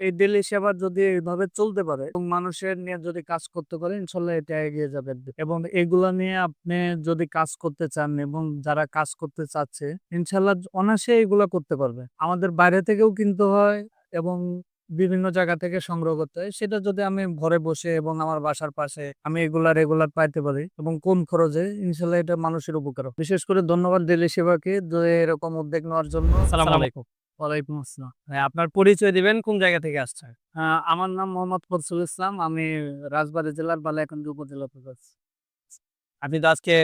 এই ডেইলি সেবা যদি এইভাবে চলতে পারে এবং মানুষের নিয়ে যদি কাজ করতে পারে ইনশাল্লাহ এটা এগিয়ে যাবে। এবং এগুলা নিয়ে আপনি যদি কাজ করতে চান এবং যারা কাজ করতে চাচ্ছে ইনশাল্লাহ অনায়াসে এগুলা করতে পারবে। আমাদের বাইরে থেকেও কিনতে হয় এবং বিভিন্ন জায়গা থেকে সংগ্রহ করতে হয়। সেটা যদি আমি ঘরে বসে এবং আমার বাসার পাশে আমি এগুলা রেগুলার পাইতে পারি এবং কম খরচে ইনশাল্লাহ এটা মানুষের উপকার বিশেষ করে ধন্যবাদ ডেলি সেবাকে এরকম উদ্যোগ নেওয়ার জন্য। সালাম আলাইকুম। ওয়ালাইকুম আসসালাম আপনার পরিচয় দিবেন কোন জায়গা থেকে আসছেন? আমার নাম মোহাম্মদ ফরসুল ইসলাম আমি রাজবাড়ী জেলার বালাইকান্দি উপজেলা থেকে। আপনি তো আজকে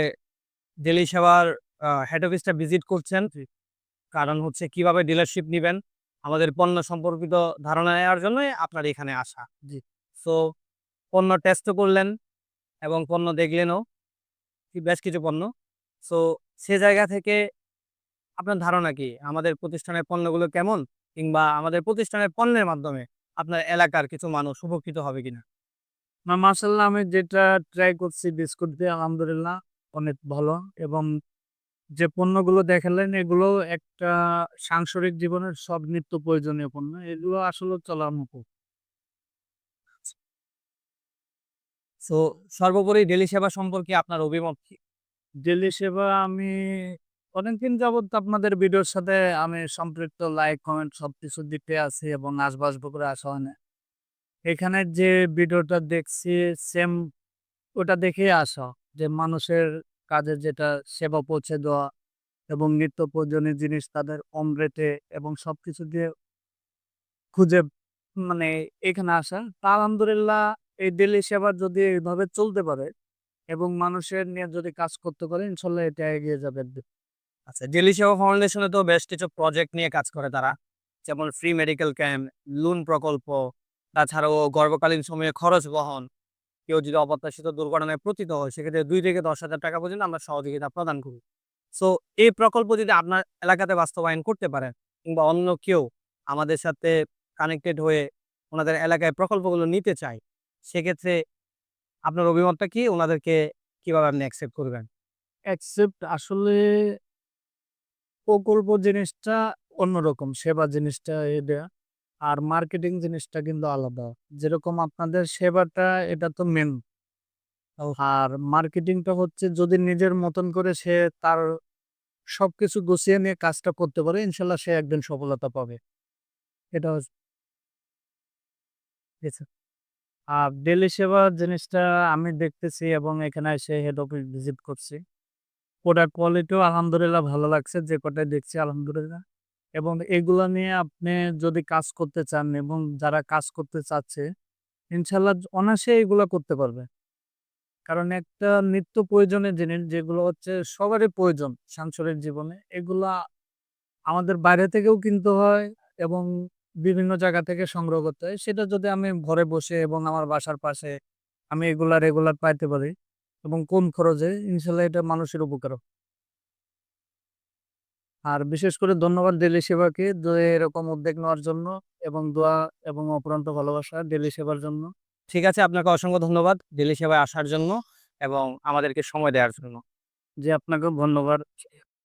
ডেলি সেবার হেড অফিসটা ভিজিট করছেন। কারণ হচ্ছে কীভাবে ডিলারশিপ নেবেন আমাদের পণ্য সম্পর্কিত ধারণা নেওয়ার জন্যই আপনার এখানে আসা। জি। সো পণ্য টেস্ট করলেন এবং পণ্য দেখলেনও বেশ কিছু পণ্য। সো সে জায়গা থেকে আপনার ধারণা কি? আমাদের প্রতিষ্ঠানের পণ্যগুলো কেমন? কিংবা আমাদের প্রতিষ্ঠানের পণ্যের মাধ্যমে আপনার এলাকার কিছু মানুষ উপকৃত হবে কিনা? না মাসাল্লাহ আমি যেটা ট্রাই করছি বিস্কুট দিয়ে আলহামদুলিল্লাহ অনেক ভালো। এবং যে পণ্যগুলো দেখালেন এগুলো একটা সাংসারিক জীবনের সব নিত্য প্রয়োজনীয় পণ্য। এগুলো আসলে চলার মতো। সো সর্বোপরি ডেলি সেবা সম্পর্কে আপনার অভিমত কি? ডেলি সেবা আমি অনেকদিন যাবত আপনাদের ভিডিওর সাথে আমি সম্পৃক্ত, লাইক, কমেন্ট সবকিছু দিতে আছি এবং আসবাসব করে আসা হয় না। এখানে যে ভিডিওটা দেখছি সেম ওটা দেখে আসা যে মানুষের কাজে যেটা সেবা পৌঁছে দেওয়া এবং নিত্য প্রয়োজনীয় জিনিস তাদের কম রেটে এবং সবকিছু দিয়ে খুঁজে মানে এখানে আসা। তা আলহামদুলিল্লাহ এই ডেলি সেবা যদি এইভাবে চলতে পারে এবং মানুষের নিয়ে যদি কাজ করতে পারে, ইনশাল্লাহ এটা এগিয়ে যাবে। আচ্ছা ডেলি সেবা ফাউন্ডেশনে তো বেশ কিছু প্রজেক্ট নিয়ে কাজ করে তারা। যেমন ফ্রি মেডিকেল ক্যাম্প লোন প্রকল্প, তাছাড়াও গর্ভকালীন সময়ে খরচ বহন। কেউ যদি অপ্রত্যাশিত দুর্ঘটনায় পতিত হয়, সেক্ষেত্রে দুই থেকে দশ হাজার টাকা পর্যন্ত আমরা সহযোগিতা প্রদান করি। সো এই প্রকল্প যদি আপনার এলাকাতে বাস্তবায়ন করতে পারেন কিংবা অন্য কেউ আমাদের সাথে কানেক্টেড হয়ে ওনাদের এলাকায় প্রকল্পগুলো নিতে চায়, সেক্ষেত্রে আপনার অভিমতটা কি? ওনাদেরকে কীভাবে আপনি অ্যাকসেপ্ট করবেন? অ্যাকসেপ্ট আসলে প্রকল্প জিনিসটা অন্যরকম সেবা জিনিসটা এটা। আর মার্কেটিং জিনিসটা কিন্তু আলাদা। যেরকম আপনাদের সেবাটা এটা তো মেন আর মার্কেটিংটা হচ্ছে যদি নিজের মতন করে সে তার সবকিছু গুছিয়ে নিয়ে কাজটা করতে পারে ইনশাল্লাহ সে একদিন সফলতা পাবে। এটা হচ্ছে। আর ডেলি সেবা জিনিসটা আমি দেখতেছি এবং এখানে এসে হেড অফিস ভিজিট করছি। প্রোডাক্ট কোয়ালিটিও আলহামদুলিল্লাহ ভালো লাগছে, যে কটাই দেখছি আলহামদুলিল্লাহ। এবং এগুলা নিয়ে আপনি যদি কাজ করতে চান এবং যারা কাজ করতে চাচ্ছে ইনশাল্লাহ অনায়াসে এগুলো করতে পারবে। কারণ একটা নিত্য প্রয়োজনীয় জিনিস, যেগুলো হচ্ছে সবারই প্রয়োজন সাংসারিক জীবনে, এগুলা আমাদের বাইরে থেকেও কিনতে হয় এবং বিভিন্ন জায়গা থেকে সংগ্রহ করতে হয়। সেটা যদি আমি ঘরে বসে এবং আমার বাসার পাশে আমি এগুলা রেগুলার পাইতে পারি এবং কম খরচে? ইনশাল্লাহ এটা মানুষের উপকার আর বিশেষ করে ধন্যবাদ ডেলি সেবাকে যে এরকম উদ্যোগ নেওয়ার জন্য এবং দোয়া এবং অপরান্ত ভালোবাসা ডেলি সেবার জন্য। ঠিক আছে আপনাকে অসংখ্য ধন্যবাদ ডেলি সেবায় আসার জন্য এবং আমাদেরকে সময় দেওয়ার জন্য। যে আপনাকে ধন্যবাদ।